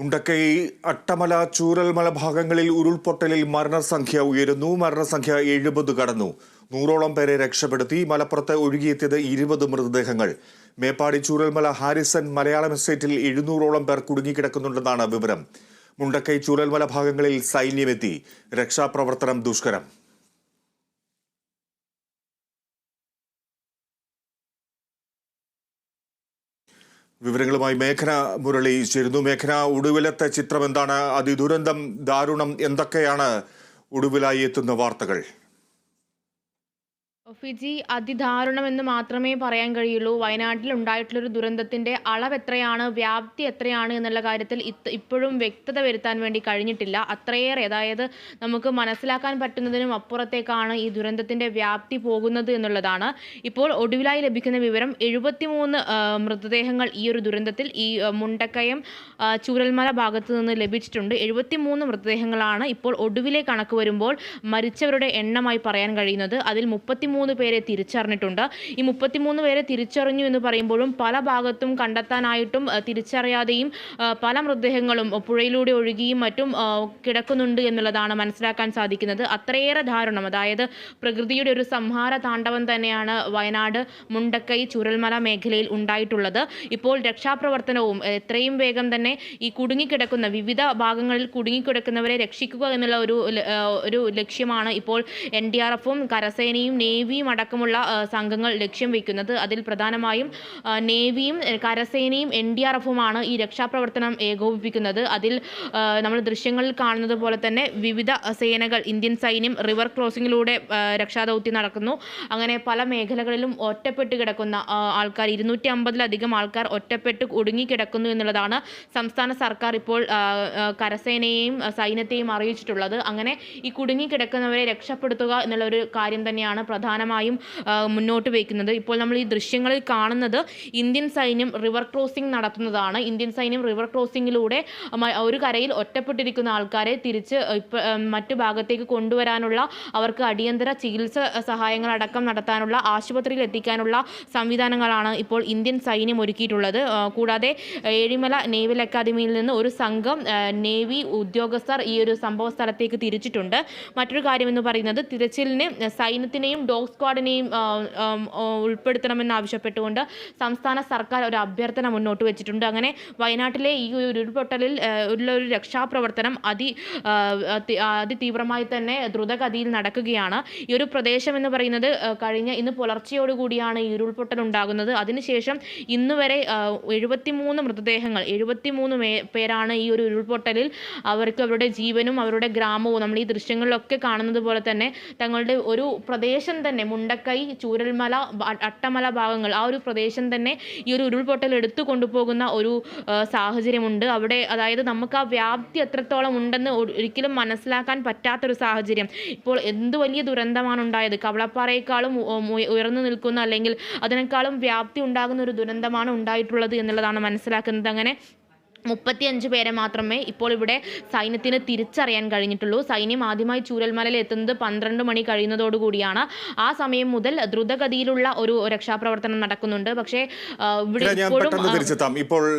ഉണ്ടക്കൈ അട്ടമല ചൂരൽമല ഭാഗങ്ങളിൽ ഉരുൾപൊട്ടലിൽ മരണസംഖ്യ ഉയരുന്നു. മരണസംഖ്യ എഴുപത് കടന്നു. നൂറോളം പേരെ രക്ഷപ്പെടുത്തി. മലപ്പുറത്ത് ഒഴുകിയെത്തിയത് ഇരുപത് മൃതദേഹങ്ങൾ. മേപ്പാടി ചൂരൽമല ഹാരിസൺ മലയാളം എസ്റ്റേറ്റിൽ എഴുന്നൂറോളം പേർ കുടുങ്ങിക്കിടക്കുന്നുണ്ടെന്നാണ് വിവരം. മുണ്ടക്കൈ ചൂരൽമല ഭാഗങ്ങളിൽ സൈന്യമെത്തി. രക്ഷാപ്രവർത്തനം ദുഷ്കരം. വിവരങ്ങളുമായി മേഘന മുരളി ചേരുന്നു. മേഘന ഒടുവിലത്തെ ചിത്രം എന്താണ് അതിദുരന്തം ദാരുണം എന്തൊക്കെയാണ് ഒടുവിലായി എത്തുന്ന വാർത്തകൾ? ഫിജി അതിദാരുണമെന്ന് മാത്രമേ പറയാൻ കഴിയുള്ളൂ. വയനാട്ടിൽ ഉണ്ടായിട്ടുള്ളൊരു ദുരന്തത്തിന്റെ അളവ് എത്രയാണ് വ്യാപ്തി എത്രയാണ് എന്നുള്ള കാര്യത്തിൽ ഇപ്പോഴും വ്യക്തത വരുത്താൻ വേണ്ടി കഴിഞ്ഞിട്ടില്ല. അത്രയേറെ അതായത് നമുക്ക് മനസ്സിലാക്കാൻ പറ്റുന്നതിനും അപ്പുറത്തേക്കാണ് ഈ ദുരന്തത്തിന്റെ വ്യാപ്തി പോകുന്നത് എന്നുള്ളതാണ്. ഇപ്പോൾ ഒടുവിലായി ലഭിക്കുന്ന വിവരം എഴുപത്തിമൂന്ന് മൃതദേഹങ്ങൾ ഈ ഒരു ദുരന്തത്തിൽ ഈ മുണ്ടക്കയം ചൂരൽമല ഭാഗത്തു നിന്ന് ലഭിച്ചിട്ടുണ്ട്. എഴുപത്തിമൂന്ന് മൃതദേഹങ്ങളാണ് ഇപ്പോൾ ഒടുവിലെ കണക്ക് വരുമ്പോൾ മരിച്ചവരുടെ എണ്ണമായി പറയാൻ കഴിയുന്നത്. അതിൽ മുപ്പത്തിമൂന്ന് പേരെ തിരിച്ചറിഞ്ഞിട്ടുണ്ട്. ഈ മുപ്പത്തിമൂന്ന് പേരെ തിരിച്ചറിഞ്ഞു എന്ന് പറയുമ്പോഴും പല ഭാഗത്തും കണ്ടെത്താനായിട്ടും തിരിച്ചറിയാതെയും പല മൃതദേഹങ്ങളും പുഴയിലൂടെ ഒഴുകിയും മറ്റും കിടക്കുന്നുണ്ട് എന്നുള്ളതാണ് മനസ്സിലാക്കാൻ സാധിക്കുന്നത്. അത്രയേറെ ദാരുണം. അതായത് പ്രകൃതിയുടെ ഒരു സംഹാര താണ്ഡവം തന്നെയാണ് വയനാട് മുണ്ടക്കൈ ചുരൽമല മേഖലയിൽ ഉണ്ടായിട്ടുള്ളത്. ഇപ്പോൾ രക്ഷാപ്രവർത്തനവും എത്രയും വേഗം തന്നെ ഈ കുടുങ്ങിക്കിടക്കുന്ന വിവിധ ഭാഗങ്ങളിൽ കുടുങ്ങിക്കിടക്കുന്നവരെ രക്ഷിക്കുക എന്നുള്ള ഒരു ഒരു ലക്ഷ്യമാണ് ഇപ്പോൾ എൻ ഡി ആർ എഫും കരസേനയും നേവിയും അടക്കമുള്ള സംഘങ്ങൾ ലക്ഷ്യം വയ്ക്കുന്നത് അതിൽ പ്രധാനമായും നേവിയും കരസേനയും എൻ ഡി ആർ എഫുമാണ് ഈ രക്ഷാപ്രവർത്തനം ഏകോപിപ്പിക്കുന്നത്. അതിൽ നമ്മൾ ദൃശ്യങ്ങളിൽ കാണുന്നത് പോലെ തന്നെ വിവിധ സേനകൾ ഇന്ത്യൻ സൈന്യം റിവർ ക്രോസിങ്ങിലൂടെ രക്ഷാദൗത്യം നടക്കുന്നു. അങ്ങനെ പല മേഖലകളിലും ഒറ്റപ്പെട്ട് കിടക്കുന്ന ആൾക്കാർ ഇരുന്നൂറ്റി അമ്പതിലധികം ആൾക്കാർ ഒറ്റപ്പെട്ട് ഒടുങ്ങിക്കിടക്കുന്നു എന്നുള്ളതാണ് സംസ്ഥാന സർക്കാർ ഇപ്പോൾ കരസേനയെയും സൈന്യത്തെയും അറിയിച്ചിട്ടുള്ളത്. അങ്ങനെ ഈ കുടുങ്ങിക്കിടക്കുന്നവരെ രക്ഷപ്പെടുത്തുക എന്നുള്ള ഒരു കാര്യം തന്നെയാണ് പ്രധാനമായും മുന്നോട്ട് വയ്ക്കുന്നത് ഇപ്പോൾ നമ്മൾ ഈ ദൃശ്യങ്ങളിൽ കാണുന്നത് ഇന്ത്യൻ സൈന്യം റിവർ ക്രോസിംഗ് നടത്തുന്നതാണ്. ഇന്ത്യൻ സൈന്യം റിവർ ക്രോസിങ്ങിലൂടെ ഒരു കരയിൽ ഒറ്റപ്പെട്ടിരിക്കുന്ന ആൾക്കാരെ തിരിച്ച് മറ്റു ഭാഗത്തേക്ക് കൊണ്ടുവരാനുള്ള അവർക്ക് അടിയന്തര ചികിത്സ സഹായങ്ങൾ അടക്കം നടത്താനുള്ള ആശുപത്രിയിൽ എത്തിക്കാനുള്ള സംവിധാനങ്ങളാണ് ഇപ്പോൾ ഇന്ത്യൻ സൈന്യം ഒരുക്കിയിട്ടുള്ളത്. കൂടാതെ ഏഴിമല നേവൽ അക്കാദമിയിൽ നിന്ന് ഒരു സംഘം നേവി ഉദ്യോഗസ്ഥർ ഈ ഒരു സംഭവ സ്ഥലത്തേക്ക് തിരിച്ചിട്ടുണ്ട്. മറ്റൊരു കാര്യമെന്ന് പറയുന്നത് തിരച്ചിലിന് സൈന്യത്തിനെയും ഡോഗ് സ്ക്വാഡിനെയും ആ, ആം, ഉൾപ്പെടുത്തണമെന്ന് ആവശ്യപ്പെട്ടുകൊണ്ട് സംസ്ഥാന സർക്കാർ ഒരു അഭ്യർത്ഥന മുന്നോട്ട് വെച്ചിട്ടുണ്ട്. അങ്ങനെ വയനാട്ടിലെ ഈ ഒരു ഉരുൾപൊട്ടലിൽ ഉള്ള ഒരു രക്ഷാപ്രവർത്തനം അതി അതി- അതിതീവ്രമായി തന്നെ ദ്രുതഗതിയിൽ നടക്കുകയാണ്. ഈ ഒരു പ്രദേശം എന്ന് പറയുന്നത് കഴിഞ്ഞ ഇന്ന് പുലർച്ചയോടുകൂടിയാണ് ഈ ഉരുൾപൊട്ടൽ ഉണ്ടാകുന്നത്. അതിനുശേഷം ഇന്ന് വരെ എഴുപത്തിമൂന്ന് മൃതദേഹങ്ങൾ എഴുപത്തിമൂന്ന് പേരാണ് ഈ ഒരു ഉരുൾപൊട്ടലിൽ അവർക്ക് അവരുടെ ജീവനും അവരുടെ ഗ്രാമവും നമ്മൾ ഈ ദൃശ്യങ്ങളിലൊക്കെ കാണുന്നത് പോലെ തന്നെ തങ്ങളുടെ ഒരു പ്രദേശം തന്നെ മുണ്ടക്കൈ ചൂരൽമല അട്ടമല ഭാഗങ്ങൾ ആ ഒരു പ്രദേശം തന്നെ ഈ ഒരു ഉരുൾപൊട്ടൽ എടുത്തു കൊണ്ടുപോകുന്ന ഒരു സാഹചര്യമുണ്ട്. അവിടെ അതായത് നമുക്ക് ആ വ്യാപ്തി എത്രത്തോളം ഉണ്ടെന്ന് ഒരിക്കലും മനസ്സിലാക്കാൻ പറ്റാത്തൊരു സാഹചര്യം. ഇപ്പോൾ എന്ത് വലിയ ദുരന്തമാണ് ഉണ്ടായത്? കവളപ്പാറയേക്കാളും ഉയർന്നു നിൽക്കുന്ന അല്ലെങ്കിൽ അതിനേക്കാളും വ്യാപ്തി ഉണ്ടാകുന്ന ഒരു ദുരന്തമാണ് ഉണ്ടായിട്ടുള്ളത് എന്നുള്ളതാണ് മനസ്സിലാക്കുന്നത്. അങ്ങനെ മുപ്പത്തിയഞ്ച് പേരെ മാത്രമേ ഇപ്പോൾ ഇവിടെ സൈന്യത്തിന് തിരിച്ചറിയാൻ കഴിഞ്ഞിട്ടുള്ളൂ. സൈന്യം ആദ്യമായി ചൂരൽമലയിൽ എത്തുന്നത് പന്ത്രണ്ട് മണി കഴിയുന്നതോടുകൂടിയാണ് ആ സമയം മുതൽ ദ്രുതഗതിയിലുള്ള ഒരു രക്ഷാപ്രവർത്തനം നടക്കുന്നുണ്ട്. പക്ഷേ ഇവിടെ ഇപ്പോഴും ഇപ്പോൾ